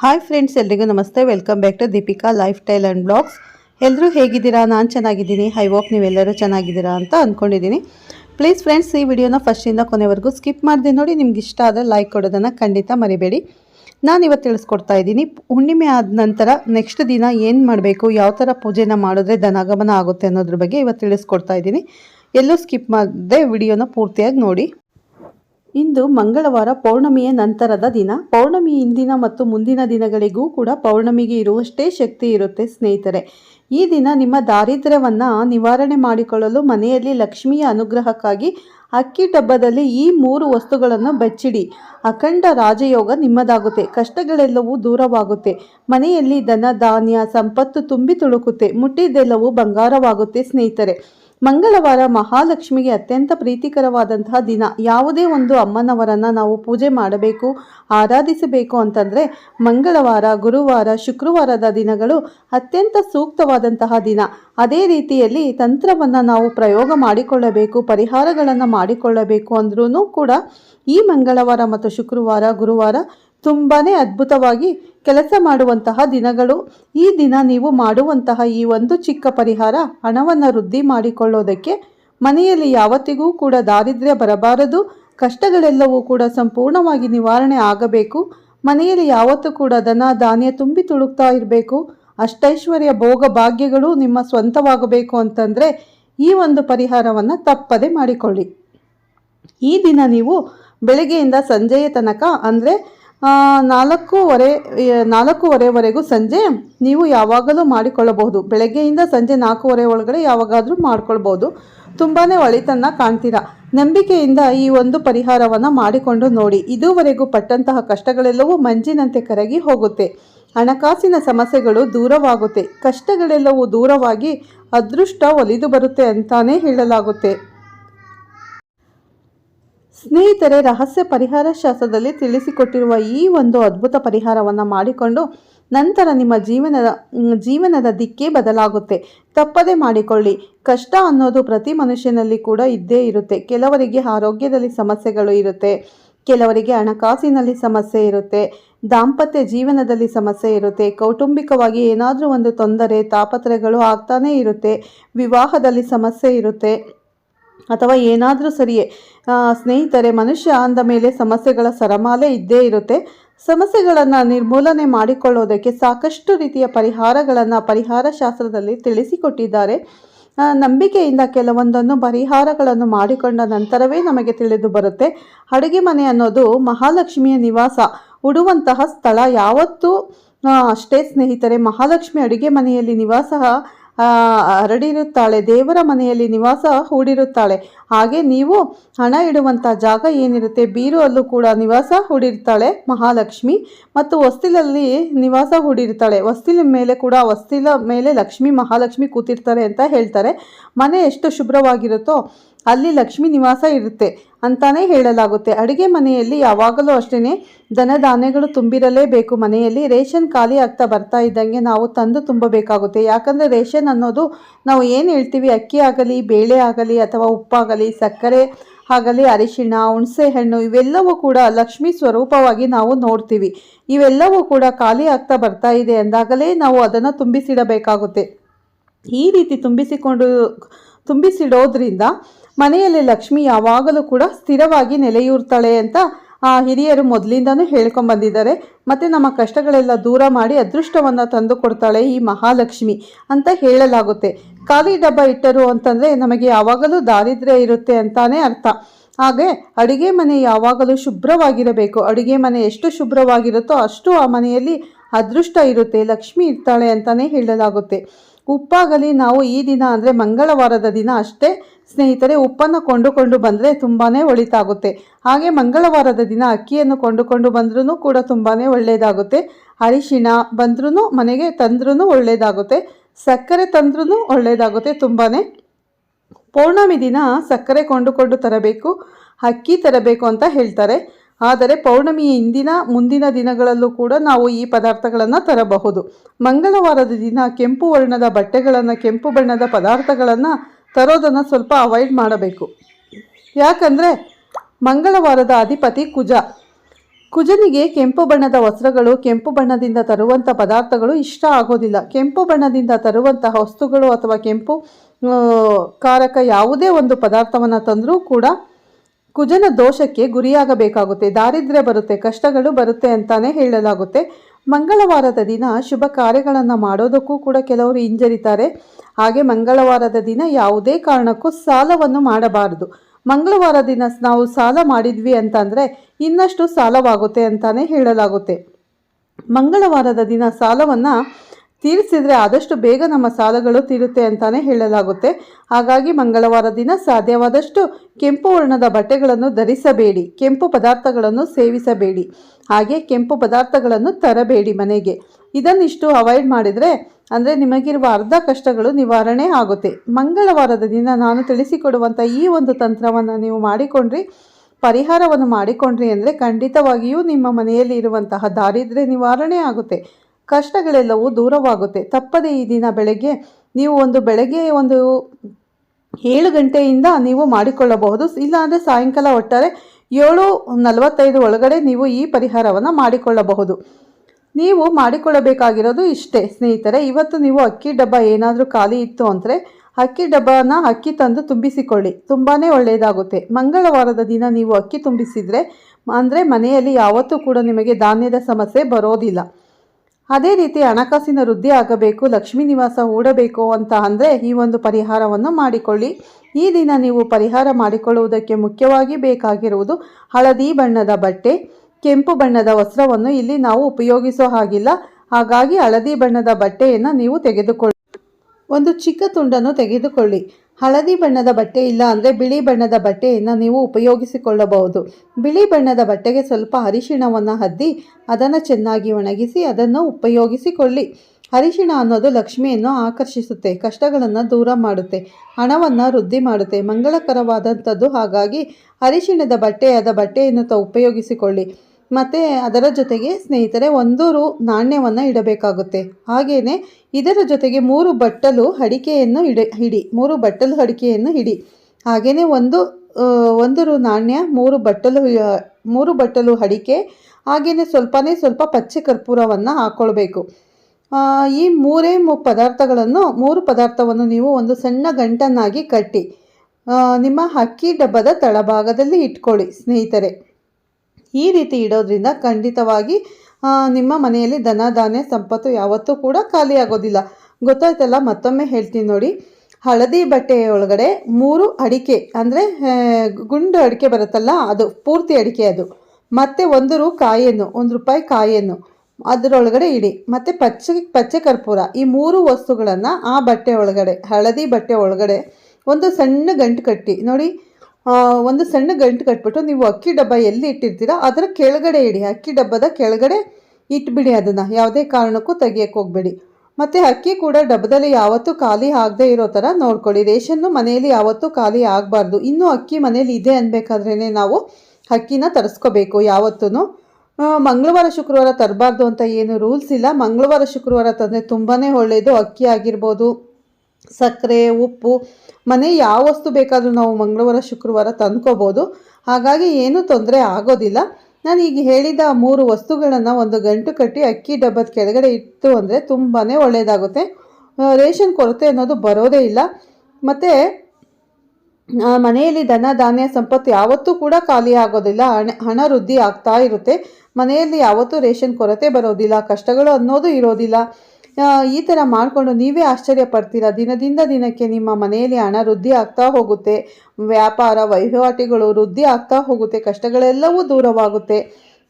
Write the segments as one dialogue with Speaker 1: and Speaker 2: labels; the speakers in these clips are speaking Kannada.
Speaker 1: ಹಾಯ್ ಫ್ರೆಂಡ್ಸ್ ಎಲ್ರಿಗೂ ನಮಸ್ತೆ. Welcome back to Deepika lifestyle and blogs ಎಲ್ಲರೂ ಹೇಗಿದ್ದೀರಾ? ನಾನು ಚೆನ್ನಾಗಿದ್ದೀನಿ. ಐ ಹೋಪ್ ನೀವೆಲ್ಲರೂ ಚೆನ್ನಾಗಿದ್ದೀರಾ ಅಂತ ಅಂದ್ಕೊಂಡಿದ್ದೀನಿ ಪ್ಲೀಸ್ ಫ್ರೆಂಡ್ಸ್ ಈ ವಿಡಿಯೋನ ಫಸ್ಟಿಂದ ಕೊನೆವರೆಗೂ ಸ್ಕಿಪ್ ಮಾಡಿದೆ ನೋಡಿ. ನಿಮ್ಗೆ ಇಷ್ಟ ಆದರೆ ಲೈಕ್ ಕೊಡೋದನ್ನು ಖಂಡಿತ ಮರಿಬೇಡಿ. ನಾನು ಇವತ್ತು ತಿಳಿಸ್ಕೊಡ್ತಾ ಇದ್ದೀನಿ. ಹುಣ್ಣಿಮೆ ಆದ ನಂತರ ನೆಕ್ಸ್ಟ್ ದಿನ ಏನು ಮಾಡಬೇಕು, ಯಾವ ಥರ ಪೂಜೆನ ಮಾಡಿದ್ರೆ ಧನಾಗಮನ ಆಗುತ್ತೆ ಅನ್ನೋದ್ರ ಬಗ್ಗೆ ಇವತ್ತು ತಿಳಿಸ್ಕೊಡ್ತಾ ಇದ್ದೀನಿ. ಎಲ್ಲೂ ಸ್ಕಿಪ್ ಮಾಡದೆ ವಿಡಿಯೋನ ಪೂರ್ತಿಯಾಗಿ ನೋಡಿ. ಇಂದು ಮಂಗಳವಾರ ಪೌರ್ಣಮಿಯ ನಂತರದ ದಿನ. ಪೌರ್ಣಮಿ ಇಂದಿನ ಮತ್ತು ಮುಂದಿನ ದಿನಗಳಿಗೂ ಕೂಡ ಪೌರ್ಣಮಿಗೆ ಇರುವಷ್ಟೇ ಶಕ್ತಿ ಇರುತ್ತೆ ಸ್ನೇಹಿತರೆ. ಈ ದಿನ ನಿಮ್ಮ ದಾರಿದ್ರ್ಯವನ್ನು ನಿವಾರಣೆ ಮಾಡಿಕೊಳ್ಳಲು ಮನೆಯಲ್ಲಿ ಲಕ್ಷ್ಮಿಯ ಅನುಗ್ರಹಕ್ಕಾಗಿ ಅಕ್ಕಿ ಡಬ್ಬದಲ್ಲಿ ಈ ಮೂರು ವಸ್ತುಗಳನ್ನು ಬಚ್ಚಿಡಿ. ಅಖಂಡ ರಾಜಯೋಗ ನಿಮ್ಮದಾಗುತ್ತೆ. ಕಷ್ಟಗಳೆಲ್ಲವೂ ದೂರವಾಗುತ್ತೆ. ಮನೆಯಲ್ಲಿ ಧನ, ಧಾನ್ಯ, ಸಂಪತ್ತು ತುಂಬಿ ತುಳುಕುತ್ತೆ. ಮುಟ್ಟಿದ್ದೆಲ್ಲವೂ ಬಂಗಾರವಾಗುತ್ತೆ ಸ್ನೇಹಿತರೆ. ಮಂಗಳವಾರ ಮಹಾಲಕ್ಷ್ಮಿಗೆ ಅತ್ಯಂತ ಪ್ರೀತಿಕರವಾದಂತಹ ದಿನ. ಯಾವುದೇ ಒಂದು ಅಮ್ಮನವರನ್ನು ನಾವು ಪೂಜೆ ಮಾಡಬೇಕು, ಆರಾಧಿಸಬೇಕು ಅಂತಂದರೆ ಮಂಗಳವಾರ, ಗುರುವಾರ, ಶುಕ್ರವಾರದ ದಿನಗಳು ಅತ್ಯಂತ ಸೂಕ್ತವಾದಂತಹ ದಿನ. ಅದೇ ರೀತಿಯಲ್ಲಿ ತಂತ್ರವನ್ನು ನಾವು ಪ್ರಯೋಗ ಮಾಡಿಕೊಳ್ಳಬೇಕು, ಪರಿಹಾರಗಳನ್ನು ಮಾಡಿಕೊಳ್ಳಬೇಕು ಅಂದ್ರೂ ಕೂಡ ಈ ಮಂಗಳವಾರ ಮತ್ತು ಶುಕ್ರವಾರ, ಗುರುವಾರ ತುಂಬಾ ಅದ್ಭುತವಾಗಿ ಕೆಲಸ ಮಾಡುವಂತಹ ದಿನಗಳು. ಈ ದಿನ ನೀವು ಮಾಡುವಂತಹ ಈ ಒಂದು ಚಿಕ್ಕ ಪರಿಹಾರ ಹಣವನ್ನು ವೃದ್ಧಿ ಮಾಡಿಕೊಳ್ಳೋದಕ್ಕೆ ಮನೆಯಲ್ಲಿ ಯಾವತ್ತಿಗೂ ಕೂಡ ದಾರಿದ್ರ್ಯ ಬರಬಾರದು. ಕಷ್ಟಗಳೆಲ್ಲವೂ ಕೂಡ ಸಂಪೂರ್ಣವಾಗಿ ನಿವಾರಣೆ ಆಗಬೇಕು. ಮನೆಯಲ್ಲಿ ಯಾವತ್ತೂ ಕೂಡ ದನ, ಧಾನ್ಯ ತುಂಬಿ ತುಳುಕ್ತಾ ಇರಬೇಕು. ಅಷ್ಟೈಶ್ವರ್ಯ ಭೋಗ ಭಾಗ್ಯಗಳು ನಿಮ್ಮ ಸ್ವಂತವಾಗಬೇಕು ಅಂತಂದರೆ ಈ ಒಂದು ಪರಿಹಾರವನ್ನು ತಪ್ಪದೆ ಮಾಡಿಕೊಳ್ಳಿ. ಈ ದಿನ ನೀವು ಬೆಳಗ್ಗೆಯಿಂದ ಸಂಜೆಯ ತನಕ ಅಂದರೆ ನಾಲ್ಕೂವರೆ ನಾಲ್ಕೂವರೆವರೆಗೂ ಸಂಜೆ ನೀವು ಯಾವಾಗಲೂ ಮಾಡಿಕೊಳ್ಳಬಹುದು. ಬೆಳಗ್ಗೆಯಿಂದ ಸಂಜೆ ನಾಲ್ಕೂವರೆ ಒಳಗಡೆ ಯಾವಾಗಾದರೂ ಮಾಡಿಕೊಳ್ಬೋದು ತುಂಬಾ ಒಳಿತನ್ನು ಕಾಣ್ತೀರಾ? ನಂಬಿಕೆಯಿಂದ ಈ ಒಂದು ಪರಿಹಾರವನ್ನು ಮಾಡಿಕೊಂಡು ನೋಡಿ. ಇದುವರೆಗೂ ಪಟ್ಟಂತಹ ಕಷ್ಟಗಳೆಲ್ಲವೂ ಮಂಜಿನಂತೆ ಕರಗಿ ಹೋಗುತ್ತೆ. ಹಣಕಾಸಿನ ಸಮಸ್ಯೆಗಳು ದೂರವಾಗುತ್ತೆ. ಕಷ್ಟಗಳೆಲ್ಲವೂ ದೂರವಾಗಿ ಅದೃಷ್ಟ ಒಲಿದು ಬರುತ್ತೆ ಅಂತಾನೇ ಹೇಳಲಾಗುತ್ತೆ. ಸ್ನೇಹಿತರೆ, ರಹಸ್ಯ ಪರಿಹಾರ ಶಾಸ್ತ್ರದಲ್ಲಿ ತಿಳಿಸಿಕೊಟ್ಟಿರುವ ಈ ಒಂದು ಅದ್ಭುತ ಪರಿಹಾರವನ್ನು ಮಾಡಿಕೊಂಡು ನಂತರ ನಿಮ್ಮ ಜೀವನದ ಜೀವನದ ದಿಕ್ಕೇ ಬದಲಾಗುತ್ತೆ. ತಪ್ಪದೆ ಮಾಡಿಕೊಳ್ಳಿ. ಕಷ್ಟ ಅನ್ನೋದು ಪ್ರತಿ ಮನುಷ್ಯನಲ್ಲಿ ಕೂಡ ಇದ್ದೇ ಇರುತ್ತೆ. ಕೆಲವರಿಗೆ ಆರೋಗ್ಯದಲ್ಲಿ ಸಮಸ್ಯೆಗಳು ಇರುತ್ತೆ. ಕೆಲವರಿಗೆ ಹಣಕಾಸಿನಲ್ಲಿ ಸಮಸ್ಯೆ ಇರುತ್ತೆ. ದಾಂಪತ್ಯ ಜೀವನದಲ್ಲಿ ಸಮಸ್ಯೆ ಇರುತ್ತೆ. ಕೌಟುಂಬಿಕವಾಗಿ ಏನಾದರೂ ಒಂದು ತೊಂದರೆ ತಾಪತ್ರೆಗಳು ಆಗ್ತಾನೇ ಇರುತ್ತೆ. ವಿವಾಹದಲ್ಲಿ ಸಮಸ್ಯೆ ಇರುತ್ತೆ. ಅಥವಾ ಏನಾದರೂ ಸರಿಯೇ. ಸ್ನೇಹಿತರೆ, ಮನುಷ್ಯ ಅಂದ ಮೇಲೆ ಸಮಸ್ಯೆಗಳ ಸರಮಾಲೆ ಇದ್ದೇ ಇರುತ್ತೆ. ಸಮಸ್ಯೆಗಳನ್ನು ನಿರ್ಮೂಲನೆ ಮಾಡಿಕೊಳ್ಳೋದಕ್ಕೆ ಸಾಕಷ್ಟು ರೀತಿಯ ಪರಿಹಾರಗಳನ್ನು ಪರಿಹಾರ ಶಾಸ್ತ್ರದಲ್ಲಿ ತಿಳಿಸಿಕೊಟ್ಟಿದ್ದಾರೆ ನಂಬಿಕೆಯಿಂದ ಕೆಲವೊಂದನ್ನು ಪರಿಹಾರಗಳನ್ನು ಮಾಡಿಕೊಂಡ ನಂತರವೇ ನಮಗೆ ತಿಳಿದು ಬರುತ್ತೆ. ಅಡುಗೆ ಮನೆ ಅನ್ನೋದು ಮಹಾಲಕ್ಷ್ಮಿಯ ನಿವಾಸ. ಉಡುವಂತಹ ಸ್ಥಳ ಯಾವತ್ತೂ ಅಷ್ಟೇ ಸ್ನೇಹಿತರೆ, ಮಹಾಲಕ್ಷ್ಮಿ ಅಡುಗೆ ಮನೆಯಲ್ಲಿ ನಿವಾಸ ಹರಡಿರುತ್ತಾಳೆ. ದೇವರ ಮನೆಯಲ್ಲಿ ನಿವಾಸ ಹೂಡಿರುತ್ತಾಳೆ. ಹಾಗೆ ನೀವು ಹಣ ಇಡುವಂಥ ಜಾಗ ಏನಿರುತ್ತೆ? ಬೀರು ಅಲ್ಲೂ ಕೂಡ ನಿವಾಸ ಹೂಡಿರ್ತಾಳೆ ಮಹಾಲಕ್ಷ್ಮಿ ಮತ್ತು ಹೊಸ್ತಿಲಲ್ಲಿ ನಿವಾಸ ಹೂಡಿರ್ತಾಳೆ ಹೊಸ್ತಿಲ ಮೇಲೆ ಕೂಡ ಹೊಸ್ತಿಲ ಮೇಲೆ ಲಕ್ಷ್ಮಿ, ಮಹಾಲಕ್ಷ್ಮಿ ಕೂತಿರ್ತಾರೆ ಅಂತ ಹೇಳ್ತಾರೆ. ಮನೆ ಎಷ್ಟು ಶುಭ್ರವಾಗಿರುತ್ತೋ ಅಲ್ಲಿ ಲಕ್ಷ್ಮಿ ನಿವಾಸ ಇರುತ್ತೆ. ಅಂತಾನೆ ಹೇಳಲಾಗುತ್ತೆ. ಅಡುಗೆ ಮನೆಯಲ್ಲಿ ಯಾವಾಗಲೂ ಅಷ್ಟೇ ದನ ಧಾನ್ಯಗಳು ತುಂಬಿರಲೇಬೇಕು. ಮನೆಯಲ್ಲಿ ರೇಷನ್ ಖಾಲಿ ಆಗ್ತಾ ಬರ್ತಾ ಇದ್ದಂಗೆ ನಾವು ತಂದು ತುಂಬಬೇಕಾಗುತ್ತೆ. ಯಾಕಂದರೆ ರೇಷನ್ ಅನ್ನೋದು ನಾವು ಏನು ಹೇಳ್ತೀವಿ? ಅಕ್ಕಿ ಆಗಲಿ, ಬೇಳೆ ಆಗಲಿ ಅಥವಾ ಉಪ್ಪಾಗಲಿ, ಸಕ್ಕರೆ ಆಗಲಿ, ಅರಿಶಿಣ, ಹುಣಸೆ ಹಣ್ಣು ಇವೆಲ್ಲವೂ ಕೂಡ ಲಕ್ಷ್ಮಿ ಸ್ವರೂಪವಾಗಿ ನಾವು ನೋಡ್ತೀವಿ. ಇವೆಲ್ಲವೂ ಕೂಡ ಖಾಲಿ ಆಗ್ತಾ ಬರ್ತಾ ಇದೆ ಅಂದಾಗಲೇ ನಾವು ಅದನ್ನು ತುಂಬಿಸಿಡಬೇಕಾಗುತ್ತೆ. ಈ ರೀತಿ ತುಂಬಿಸಿಕೊಂಡು, ತುಂಬಿಸಿಡೋದ್ರಿಂದ ಮನೆಯಲ್ಲಿ ಲಕ್ಷ್ಮಿ ಯಾವಾಗಲೂ ಕೂಡ ಸ್ಥಿರವಾಗಿ ನೆಲೆಯೂರ್ತಾಳೆ ಅಂತ ಆ ಹಿರಿಯರು ಮೊದಲಿಂದನೂ ಹೇಳ್ಕೊಂಬಂದಿದ್ದಾರೆ ಮತ್ತು ನಮ್ಮ ಕಷ್ಟಗಳೆಲ್ಲ ದೂರ ಮಾಡಿ ಅದೃಷ್ಟವನ್ನು ತಂದು ಕೊಡ್ತಾಳೆ ಈ ಮಹಾಲಕ್ಷ್ಮಿ ಅಂತ ಹೇಳಲಾಗುತ್ತೆ. ಖಾಲಿ ಡಬ್ಬ ಇಟ್ಟರು ಅಂತಂದರೆ ನಮಗೆ ಯಾವಾಗಲೂ ದಾರಿದ್ರ್ಯ ಇರುತ್ತೆ ಅಂತಾನೆ ಅರ್ಥ. ಹಾಗೆ ಅಡುಗೆ ಮನೆ ಯಾವಾಗಲೂ ಶುಭ್ರವಾಗಿರಬೇಕು. ಅಡುಗೆ ಮನೆ ಎಷ್ಟು ಶುಭ್ರವಾಗಿರುತ್ತೋ ಅಷ್ಟು ಆ ಮನೆಯಲ್ಲಿ ಅದೃಷ್ಟ ಇರುತ್ತೆ. ಲಕ್ಷ್ಮಿ ಇರ್ತಾಳೆ ಅಂತಲೇ ಹೇಳಲಾಗುತ್ತೆ. ಉಪ್ಪಾಗಲಿ ನಾವು ಈ ದಿನ ಅಂದರೆ ಮಂಗಳವಾರದ ದಿನ ಅಷ್ಟೇ ಸ್ನೇಹಿತರೆ, ಉಪ್ಪನ್ನು ಕೊಂಡುಕೊಂಡು ಬಂದರೆ ತುಂಬಾ ಒಳಿತಾಗುತ್ತೆ. ಹಾಗೆ ಮಂಗಳವಾರದ ದಿನ ಅಕ್ಕಿಯನ್ನು ಕೊಂಡುಕೊಂಡು ಬಂದ್ರೂ ಕೂಡ ತುಂಬಾ ಒಳ್ಳೆಯದಾಗುತ್ತೆ. ಅರಿಶಿಣ ಬಂದ್ರೂ ಮನೆಗೆ ತಂದ್ರೂ ಒಳ್ಳೆಯದಾಗುತ್ತೆ. ಸಕ್ಕರೆ ತಂದ್ರೂ ಒಳ್ಳೆಯದಾಗುತ್ತೆ ತುಂಬಾ ಪೌರ್ಣಮಿ ದಿನ ಸಕ್ಕರೆ ಕೊಂಡುಕೊಂಡು ತರಬೇಕು, ಅಕ್ಕಿ ತರಬೇಕು ಅಂತ ಹೇಳ್ತಾರೆ. ಆದರೆ ಪೌರ್ಣಮಿಯ ಇಂದಿನ, ಮುಂದಿನ ದಿನಗಳಲ್ಲೂ ಕೂಡ ನಾವು ಈ ಪದಾರ್ಥಗಳನ್ನು ತರಬಹುದು. ಮಂಗಳವಾರದ ದಿನ ಕೆಂಪು ವರ್ಣದ ಬಟ್ಟೆಗಳನ್ನು, ಕೆಂಪು ಬಣ್ಣದ ಪದಾರ್ಥಗಳನ್ನು ತರೋದನ್ನು ಸ್ವಲ್ಪ ಅವಾಯ್ಡ್ ಮಾಡಬೇಕು. ಯಾಕಂದರೆ ಮಂಗಳವಾರದ ಅಧಿಪತಿ ಕುಜ. ಕುಜನಿಗೆ ಕೆಂಪು ಬಣ್ಣದ ವಸ್ತ್ರಗಳು, ಕೆಂಪು ಬಣ್ಣದಿಂದ ತರುವಂಥ ಪದಾರ್ಥಗಳು ಇಷ್ಟ ಆಗೋದಿಲ್ಲ. ಕೆಂಪು ಬಣ್ಣದಿಂದ ತರುವಂತಹ ವಸ್ತುಗಳು ಅಥವಾ ಕೆಂಪು ಕಾರಕ ಯಾವುದೇ ಒಂದು ಪದಾರ್ಥವನ್ನು ತಂದರೂ ಕೂಡ ಕುಜನ ದೋಷಕ್ಕೆ ಗುರಿಯಾಗಬೇಕಾಗುತ್ತೆ. ದಾರಿದ್ರ್ಯ ಬರುತ್ತೆ, ಕಷ್ಟಗಳು ಬರುತ್ತೆ ಅಂತಾನೆ ಹೇಳಲಾಗುತ್ತೆ. ಮಂಗಳವಾರದ ದಿನ ಶುಭ ಕಾರ್ಯಗಳನ್ನು ಮಾಡೋದಕ್ಕೂ ಕೂಡ ಕೆಲವರು ಹಿಂಜರಿತಾರೆ. ಹಾಗೆ ಮಂಗಳವಾರದ ದಿನ ಯಾವುದೇ ಕಾರಣಕ್ಕೂ ಸಾಲವನ್ನು ಮಾಡಬಾರದು. ಮಂಗಳವಾರ ದಿನ ನಾವು ಸಾಲ ಮಾಡಿದ್ವಿ ಅಂತಂದರೆ ಇನ್ನಷ್ಟು ಸಾಲವಾಗುತ್ತೆ ಅಂತಾನೆ ಹೇಳಲಾಗುತ್ತೆ. ಮಂಗಳವಾರದ ದಿನ ಸಾಲವನ್ನು ತೀರಿಸಿದರೆ ಆದಷ್ಟು ಬೇಗ ನಮ್ಮ ಸಾಲಗಳು ತೀರುತ್ತೆ ಅಂತಾನೆ ಹೇಳಲಾಗುತ್ತೆ. ಹಾಗಾಗಿ ಮಂಗಳವಾರ ದಿನ ಸಾಧ್ಯವಾದಷ್ಟು ಕೆಂಪು ವರ್ಣದ ಬಟ್ಟೆಗಳನ್ನು ಧರಿಸಬೇಡಿ. ಕೆಂಪು ಪದಾರ್ಥಗಳನ್ನು ಸೇವಿಸಬೇಡಿ. ಹಾಗೆ ಕೆಂಪು ಪದಾರ್ಥಗಳನ್ನು ತರಬೇಡಿ ಮನೆಗೆ. ಇದನ್ನಿಷ್ಟು ಅವಾಯ್ಡ್ ಮಾಡಿದರೆ ಅಂದರೆ ನಿಮಗಿರುವ ಅರ್ಧ ಕಷ್ಟಗಳು ನಿವಾರಣೆ ಆಗುತ್ತೆ. ಮಂಗಳವಾರದ ದಿನ ನಾನು ತಿಳಿಸಿಕೊಡುವಂಥ ಈ ಒಂದು ತಂತ್ರವನ್ನು ನೀವು ಮಾಡಿಕೊಂಡ್ರಿ. ಪರಿಹಾರವನ್ನು ಮಾಡಿಕೊಂಡ್ರಿ ಅಂದರೆ ಖಂಡಿತವಾಗಿಯೂ ನಿಮ್ಮ ಮನೆಯಲ್ಲಿ ಇರುವಂತಹ ದಾರಿದ್ರ್ಯ ನಿವಾರಣೆ ಆಗುತ್ತೆ. ಕಷ್ಟಗಳೆಲ್ಲವೂ ದೂರವಾಗುತ್ತೆ. ತಪ್ಪದೆ ಈ ದಿನ ಬೆಳಗ್ಗೆ ನೀವು ಒಂದು ಬೆಳಗ್ಗೆ ಒಂದು ಏಳು ಗಂಟೆಯಿಂದ ನೀವು ಮಾಡಿಕೊಳ್ಳಬಹುದು. ಇಲ್ಲಾಂದರೆ ಸಾಯಂಕಾಲ ಒಟ್ಟಾರೆ ಏಳು ನಲವತ್ತೈದು ಒಳಗಡೆ ನೀವು ಈ ಪರಿಹಾರವನ್ನು ಮಾಡಿಕೊಳ್ಳಬಹುದು. ನೀವು ಮಾಡಿಕೊಳ್ಳಬೇಕಾಗಿರೋದು ಇಷ್ಟೇ ಸ್ನೇಹಿತರೆ. ಇವತ್ತು ನೀವು ಅಕ್ಕಿ ಡಬ್ಬ ಏನಾದರೂ ಖಾಲಿ ಇತ್ತು ಅಂದರೆ ಅಕ್ಕಿ ಡಬ್ಬನ ಅಕ್ಕಿ ತಂದು ತುಂಬಿಸಿಕೊಳ್ಳಿ. ತುಂಬಾ ಒಳ್ಳೆಯದಾಗುತ್ತೆ. ಮಂಗಳವಾರದ ದಿನ ನೀವು ಅಕ್ಕಿ ತುಂಬಿಸಿದರೆ ಅಂದರೆ ಮನೆಯಲ್ಲಿ ಯಾವತ್ತೂ ಕೂಡ ನಿಮಗೆ ಧಾನ್ಯದ ಸಮಸ್ಯೆ ಬರೋದಿಲ್ಲ. ಅದೇ ರೀತಿ ಹಣಕಾಸಿನ ವೃದ್ಧಿ ಆಗಬೇಕು, ಲಕ್ಷ್ಮೀ ನಿವಾಸ ಹೂಡಬೇಕು ಅಂತ ಅಂದರೆ ಈ ಒಂದು ಪರಿಹಾರವನ್ನು ಮಾಡಿಕೊಳ್ಳಿ. ಈ ದಿನ ನೀವು ಪರಿಹಾರ ಮಾಡಿಕೊಳ್ಳುವುದಕ್ಕೆ ಮುಖ್ಯವಾಗಿ ಬೇಕಾಗಿರುವುದು ಹಳದಿ ಬಣ್ಣದ ಬಟ್ಟೆ, ಕೆಂಪು ಬಣ್ಣದ ವಸ್ತ್ರವನ್ನು ಇಲ್ಲಿ ನಾವು ಉಪಯೋಗಿಸೋ ಹಾಗಿಲ್ಲ. ಹಾಗಾಗಿ ಹಳದಿ ಬಣ್ಣದ ಬಟ್ಟೆಯನ್ನು ನೀವು ತೆಗೆದುಕೊಳ್ಳಿ. ಒಂದು ಚಿಕ್ಕ ತುಂಡನ್ನು ತೆಗೆದುಕೊಳ್ಳಿ. ಹಳದಿ ಬಣ್ಣದ ಬಟ್ಟೆ ಇಲ್ಲ ಅಂದರೆ ಬಿಳಿ ಬಣ್ಣದ ಬಟ್ಟೆಯನ್ನು ನೀವು ಉಪಯೋಗಿಸಿಕೊಳ್ಳಬಹುದು. ಬಿಳಿ ಬಣ್ಣದ ಬಟ್ಟೆಗೆ ಸ್ವಲ್ಪ ಅರಿಶಿಣವನ್ನು ಹದ್ದಿ, ಅದನ್ನು ಚೆನ್ನಾಗಿ ಒಣಗಿಸಿ ಅದನ್ನು ಉಪಯೋಗಿಸಿಕೊಳ್ಳಿ. ಅರಿಶಿಣ ಅನ್ನೋದು ಲಕ್ಷ್ಮಿಯನ್ನು ಆಕರ್ಷಿಸುತ್ತೆ, ಕಷ್ಟಗಳನ್ನು ದೂರ ಮಾಡುತ್ತೆ, ಹಣವನ್ನು ವೃದ್ಧಿ ಮಾಡುತ್ತೆ. ಮಂಗಳಕರವಾದಂಥದ್ದು ಹಾಗಾಗಿ ಅರಿಶಿಣದ ಬಟ್ಟೆಯಾದ ಬಟ್ಟೆಯನ್ನು ತ, ಉಪಯೋಗಿಸಿಕೊಳ್ಳಿ. ಮತ್ತು ಅದರ ಜೊತೆಗೆ ಸ್ನೇಹಿತರೆ, ಒಂದು ರು ನಾಣ್ಯವನ್ನು ಇಡಬೇಕಾಗುತ್ತೆ. ಹಾಗೆಯೇ ಇದರ ಜೊತೆಗೆ ಮೂರು ಬಟ್ಟಲು ಅಡಿಕೆಯನ್ನು ಇಡಿ, ಹಿಡಿ, ಮೂರು ಬಟ್ಟಲು ಅಡಿಕೆಯನ್ನು ಹಿಡಿ. ಹಾಗೆಯೇ ಒಂದು ಒಂದು ನಾಣ್ಯ, ಮೂರು ಬಟ್ಟಲು ಮೂರು ಬಟ್ಟಲು ಅಡಿಕೆ ಹಾಗೆಯೇ ಸ್ವಲ್ಪನೇ ಸ್ವಲ್ಪ ಪಚ್ಚೆ ಕರ್ಪೂರವನ್ನು ಹಾಕ್ಕೊಳ್ಬೇಕು ಈ ಮೂರೇ ಮೂ, ಪದಾರ್ಥಗಳನ್ನು, ಮೂರು ಪದಾರ್ಥವನ್ನು ನೀವು ಒಂದು ಸಣ್ಣ ಗಂಟನ್ನಾಗಿ ಕಟ್ಟಿ ನಿಮ್ಮ ಅಕ್ಕಿ ಡಬ್ಬದ ತಳಭಾಗದಲ್ಲಿ ಇಟ್ಕೊಳ್ಳಿ, ಸ್ನೇಹಿತರೆ. ಈ ರೀತಿ ಇಡೋದ್ರಿಂದ ಖಂಡಿತವಾಗಿ ನಿಮ್ಮ ಮನೆಯಲ್ಲಿ ದನ, ಧಾನ್ಯ ಸಂಪತ್ತು ಯಾವತ್ತೂ ಕೂಡ ಖಾಲಿ ಆಗೋದಿಲ್ಲ. ಗೊತ್ತಾಯ್ತಲ್ಲ, ಮತ್ತೊಮ್ಮೆ ಹೇಳ್ತೀನಿ ನೋಡಿ. ಹಳದಿ ಬಟ್ಟೆಯೊಳಗಡೆ ಮೂರು ಅಡಿಕೆ, ಅಂದರೆ ಗುಂಡು ಅಡಿಕೆ ಬರುತ್ತಲ್ಲ, ಅದು ಪೂರ್ತಿ ಅಡಿಕೆ ಅದು. ಮತ್ತು ಒಂದು ರು ಕಾಯನ್ನು ಒಂದು ರೂಪಾಯಿ ಕಾಯನ್ನು ಅದರೊಳಗಡೆ ಇಡಿ. ಮತ್ತು ಪಚ್ಚೆ ಪಚ್ಚೆ ಕರ್ಪೂರ, ಈ ಮೂರು ವಸ್ತುಗಳನ್ನು ಆ ಬಟ್ಟೆ ಒಳಗಡೆ ಹಳದಿ ಬಟ್ಟೆ ಒಳಗಡೆ ಒಂದು ಸಣ್ಣ ಗಂಟು ಕಟ್ಟಿ ನೋಡಿ. ಒಂದು ಸಣ್ಣ ಗಂಟು ಕಟ್ಬಿಟ್ಟು ನೀವು ಅಕ್ಕಿ ಡಬ್ಬ ಎಲ್ಲಿ ಇಟ್ಟಿರ್ತೀರಾ, ಅದರ ಕೆಳಗಡೆ ಇಡಿ. ಅಕ್ಕಿ ಡಬ್ಬದ ಕೆಳಗಡೆ ಇಟ್ಬಿಡಿ ಅದನ್ನು. ಯಾವುದೇ ಕಾರಣಕ್ಕೂ ತೆಗಿಯಕ್ಕೆ ಹೋಗಬೇಡಿ. ಮತ್ತು ಅಕ್ಕಿ ಕೂಡ ಡಬ್ಬದಲ್ಲಿ ಯಾವತ್ತೂ ಖಾಲಿ ಆಗದೆ ಇರೋ ಥರ ನೋಡ್ಕೊಳ್ಳಿ. ರೇಷನ್ನು ಮನೆಯಲ್ಲಿ ಯಾವತ್ತೂ ಖಾಲಿ ಆಗಬಾರ್ದು. ಇನ್ನೂ ಅಕ್ಕಿ ಮನೇಲಿ ಇದೆ ಅನ್ಬೇಕಾದ್ರೇ ನಾವು ಅಕ್ಕಿನ ತರಿಸ್ಕೋಬೇಕು ಯಾವತ್ತೂ ಮಂಗಳವಾರ, ಶುಕ್ರವಾರ ತರಬಾರ್ದು ಅಂತ ಏನು ರೂಲ್ಸ್ ಇಲ್ಲ. ಮಂಗಳವಾರ, ಶುಕ್ರವಾರ ತಂದರೆ ತುಂಬಾ ಒಳ್ಳೆಯದು ಅಕ್ಕಿ ಆಗಿರ್ಬೋದು ಸಕ್ಕರೆ, ಉಪ್ಪು, ಮನೆ ಯಾವ ವಸ್ತು ಬೇಕಾದರೂ ನಾವು ಮಂಗಳವಾರ, ಶುಕ್ರವಾರ ತಂದ್ಕೋಬೋದು. ಹಾಗಾಗಿ ಏನೂ ತೊಂದರೆ ಆಗೋದಿಲ್ಲ. ನಾನು ಈಗ ಹೇಳಿದ ಮೂರು ವಸ್ತುಗಳನ್ನು ಒಂದು ಗಂಟು ಕಟ್ಟಿ ಅಕ್ಕಿ ಡಬ್ಬದ ಕೆಳಗಡೆ ಇತ್ತು ಅಂದರೆ ತುಂಬಾ ಒಳ್ಳೆಯದಾಗುತ್ತೆ ರೇಷನ್ ಕೊರತೆ ಅನ್ನೋದು ಬರೋದೇ ಇಲ್ಲ. ಮತ್ತು ಮನೆಯಲ್ಲಿ ಧನ ಧಾನ್ಯ ಸಂಪತ್ತು ಯಾವತ್ತೂ ಕೂಡ ಖಾಲಿ ಆಗೋದಿಲ್ಲ. ಹಣ ಹಣ ವೃದ್ಧಿ ಆಗ್ತಾ ಇರುತ್ತೆ. ಮನೆಯಲ್ಲಿ ಯಾವತ್ತೂ ರೇಷನ್ ಕೊರತೆ ಬರೋದಿಲ್ಲ. ಕಷ್ಟಗಳು ಅನ್ನೋದು ಇರೋದಿಲ್ಲ. ಈ ಥರ ಮಾಡಿಕೊಂಡು ನೀವೇ ಆಶ್ಚರ್ಯ ಪಡ್ತೀರಾ? ದಿನದಿಂದ ದಿನಕ್ಕೆ ನಿಮ್ಮ ಮನೆಯಲ್ಲಿ ಹಣ ವೃದ್ಧಿ ಆಗ್ತಾ ಹೋಗುತ್ತೆ. ವ್ಯಾಪಾರ, ವಹಿವಾಟಿಗಳು ವೃದ್ಧಿ ಆಗ್ತಾ ಹೋಗುತ್ತೆ. ಕಷ್ಟಗಳೆಲ್ಲವೂ ದೂರವಾಗುತ್ತೆ.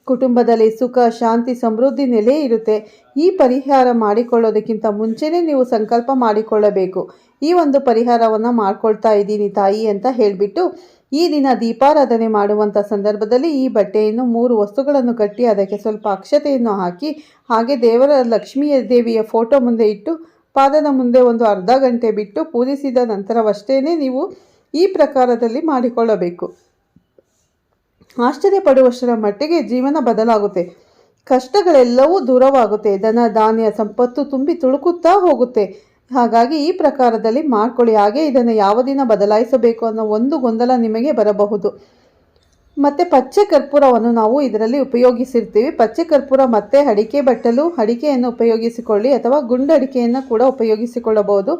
Speaker 1: ಕುಟುಂಬದಲ್ಲಿ ಸುಖ, ಶಾಂತಿ, ಸಮೃದ್ಧಿ ನೆಲೆ ಇರುತ್ತೆ. ಈ ಪರಿಹಾರ ಮಾಡಿಕೊಳ್ಳೋದಕ್ಕಿಂತ ಮುಂಚೆನೇ ನೀವು ಸಂಕಲ್ಪ ಮಾಡಿಕೊಳ್ಳಬೇಕು. ಈ ಒಂದು ಪರಿಹಾರವನ್ನು ಮಾಡ್ಕೊಳ್ತಾ ಇದ್ದೀನಿ ತಾಯಿ ಅಂತ ಹೇಳಿಬಿಟ್ಟು ಈ ದಿನ ದೀಪಾರಾಧನೆ ಮಾಡುವಂಥ ಸಂದರ್ಭದಲ್ಲಿ ಈ ಬಟ್ಟೆಯನ್ನು ಮೂರು ವಸ್ತುಗಳನ್ನು ಕಟ್ಟಿ ಅದಕ್ಕೆ ಸ್ವಲ್ಪ ಅಕ್ಷತೆಯನ್ನು ಹಾಕಿ, ಹಾಗೆ ದೇವರ ಲಕ್ಷ್ಮೀ ದೇವಿಯ ಫೋಟೋ ಮುಂದೆ ಇಟ್ಟು, ಪಾದದ ಮುಂದೆ ಒಂದು ಅರ್ಧ ಗಂಟೆ ಬಿಟ್ಟು ಪೂಜಿಸಿದ ನಂತರವಷ್ಟೇ ನೀವು ಈ ಪ್ರಕಾರದಲ್ಲಿ ಮಾಡಿಕೊಳ್ಳಬೇಕು. ಆಶ್ಚರ್ಯ ಪಡುವಷ್ಟರ ಮಟ್ಟಿಗೆ ಜೀವನ ಬದಲಾಗುತ್ತೆ. ಕಷ್ಟಗಳೆಲ್ಲವೂ ದೂರವಾಗುತ್ತೆ. ಧನ, ಧಾನ್ಯ, ಸಂಪತ್ತು ತುಂಬಿ ತುಳುಕುತ್ತಾ ಹೋಗುತ್ತೆ. ಹಾಗಾಗಿ ಈ ಪ್ರಕಾರದಲ್ಲಿ ಮಾಡ್ಕೊಳ್ಳಿ. ಹಾಗೆ ಇದನ್ನು ಯಾವ ದಿನ ಬದಲಾಯಿಸಬೇಕು ಅನ್ನೋ ಒಂದು ಗೊಂದಲ ನಿಮಗೆ ಬರಬಹುದು. ಮತ್ತು ಪಚ್ಚೆ ಕರ್ಪೂರವನ್ನು ನಾವು ಇದರಲ್ಲಿ ಉಪಯೋಗಿಸಿರ್ತೀವಿ. ಪಚ್ಚೆ ಕರ್ಪೂರ ಮತ್ತು ಅಡಿಕೆ ಬಟ್ಟಲು, ಅಡಿಕೆಯನ್ನು ಉಪಯೋಗಿಸಿಕೊಳ್ಳಿ ಅಥವಾ ಗುಂಡಡಿಕೆಯನ್ನು ಕೂಡ ಉಪಯೋಗಿಸಿಕೊಳ್ಳಬಹುದು.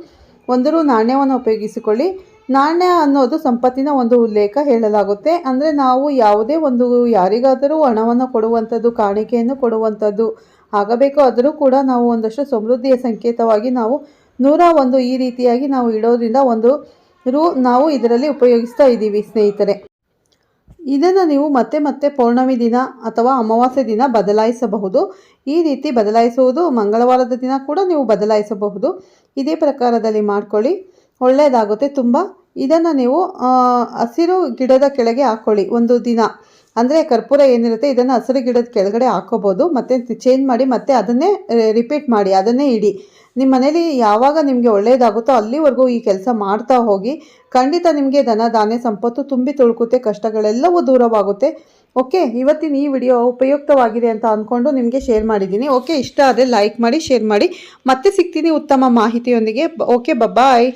Speaker 1: ಒಂದರೂ ನಾಣ್ಯವನ್ನು ಉಪಯೋಗಿಸಿಕೊಳ್ಳಿ. ನಾಣ್ಯ ಅನ್ನೋದು ಸಂಪತ್ತಿನ ಒಂದು ಉಲ್ಲೇಖ ಹೇಳಲಾಗುತ್ತೆ. ಅಂದರೆ ನಾವು ಯಾವುದೇ ಒಂದು ಯಾರಿಗಾದರೂ ಹಣವನ್ನು ಕೊಡುವಂಥದ್ದು, ಕಾಣಿಕೆಯನ್ನು ಕೊಡುವಂಥದ್ದು ಆಗಬೇಕು ಆದರೂ ಕೂಡ ನಾವು ಒಂದಷ್ಟು ಸಮೃದ್ಧಿಯ ಸಂಕೇತವಾಗಿ ನಾವು ನೂರ ಒಂದು ಈ ರೀತಿಯಾಗಿ ನಾವು ಇಡೋದ್ರಿಂದ ಒಂದು ರೂ ನಾವು ಇದರಲ್ಲಿ ಉಪಯೋಗಿಸ್ತಾ ಇದ್ದೀವಿ, ಸ್ನೇಹಿತರೆ. ಇದನ್ನು ನೀವು ಮತ್ತೆ ಮತ್ತೆ ಪೌರ್ಣಮಿ ದಿನ ಅಥವಾ ಅಮಾವಾಸ್ಯೆ ದಿನ ಬದಲಾಯಿಸಬಹುದು. ಈ ರೀತಿ ಬದಲಾಯಿಸುವುದು ಮಂಗಳವಾರದ ದಿನ ಕೂಡ ನೀವು ಬದಲಾಯಿಸಬಹುದು. ಇದೇ ಪ್ರಕಾರದಲ್ಲಿ ಮಾಡ್ಕೊಳ್ಳಿ. ಒಳ್ಳೆಯದಾಗುತ್ತೆ ತುಂಬ. ಇದನ್ನು ನೀವು ಹಸಿರು ಗಿಡದ ಕೆಳಗೆ ಹಾಕ್ಕೊಳ್ಳಿ ಒಂದು ದಿನ. ಅಂದರೆ ಕರ್ಪೂರ ಏನಿರುತ್ತೆ, ಇದನ್ನು ಹಸಿರು ಗಿಡದ ಕೆಳಗಡೆ ಹಾಕೋಬೋದು, ಮತ್ತು ಚೇಂಜ್ ಮಾಡಿ, ಮತ್ತೆ ಅದನ್ನೇ ರಿಪೀಟ್ ಮಾಡಿ, ಅದನ್ನೇ ಇಡಿ. ನಿಮ್ಮ ಮನೇಲಿ ಯಾವಾಗ ನಿಮಗೆ ಒಳ್ಳೆಯದಾಗುತ್ತೋ ಅಲ್ಲಿವರೆಗೂ ಈ ಕೆಲಸ ಮಾಡ್ತಾ ಹೋಗಿ, ಖಂಡಿತ ನಿಮಗೆ ಧನ ಧಾನ್ಯ, ಸಂಪತ್ತು ತುಂಬಿ ತುಳುಕುತ್ತೆ, ಕಷ್ಟಗಳೆಲ್ಲವೂ ದೂರವಾಗುತ್ತೆ. ಓಕೆ, ಇವತ್ತಿನ ಈ ವಿಡಿಯೋ ಉಪಯುಕ್ತವಾಗಿದೆ ಅಂತ ಅಂದ್ಕೊಂಡು ನಿಮಗೆ ಶೇರ್ ಮಾಡಿದ್ದೀನಿ. ಓಕೆ, ಇಷ್ಟ ಆದರೆ ಲೈಕ್ ಮಾಡಿ ಶೇರ್ ಮಾಡಿ. ಮತ್ತೆ ಸಿಗ್ತೀನಿ ಉತ್ತಮ ಮಾಹಿತಿಯೊಂದಿಗೆ. Okay bye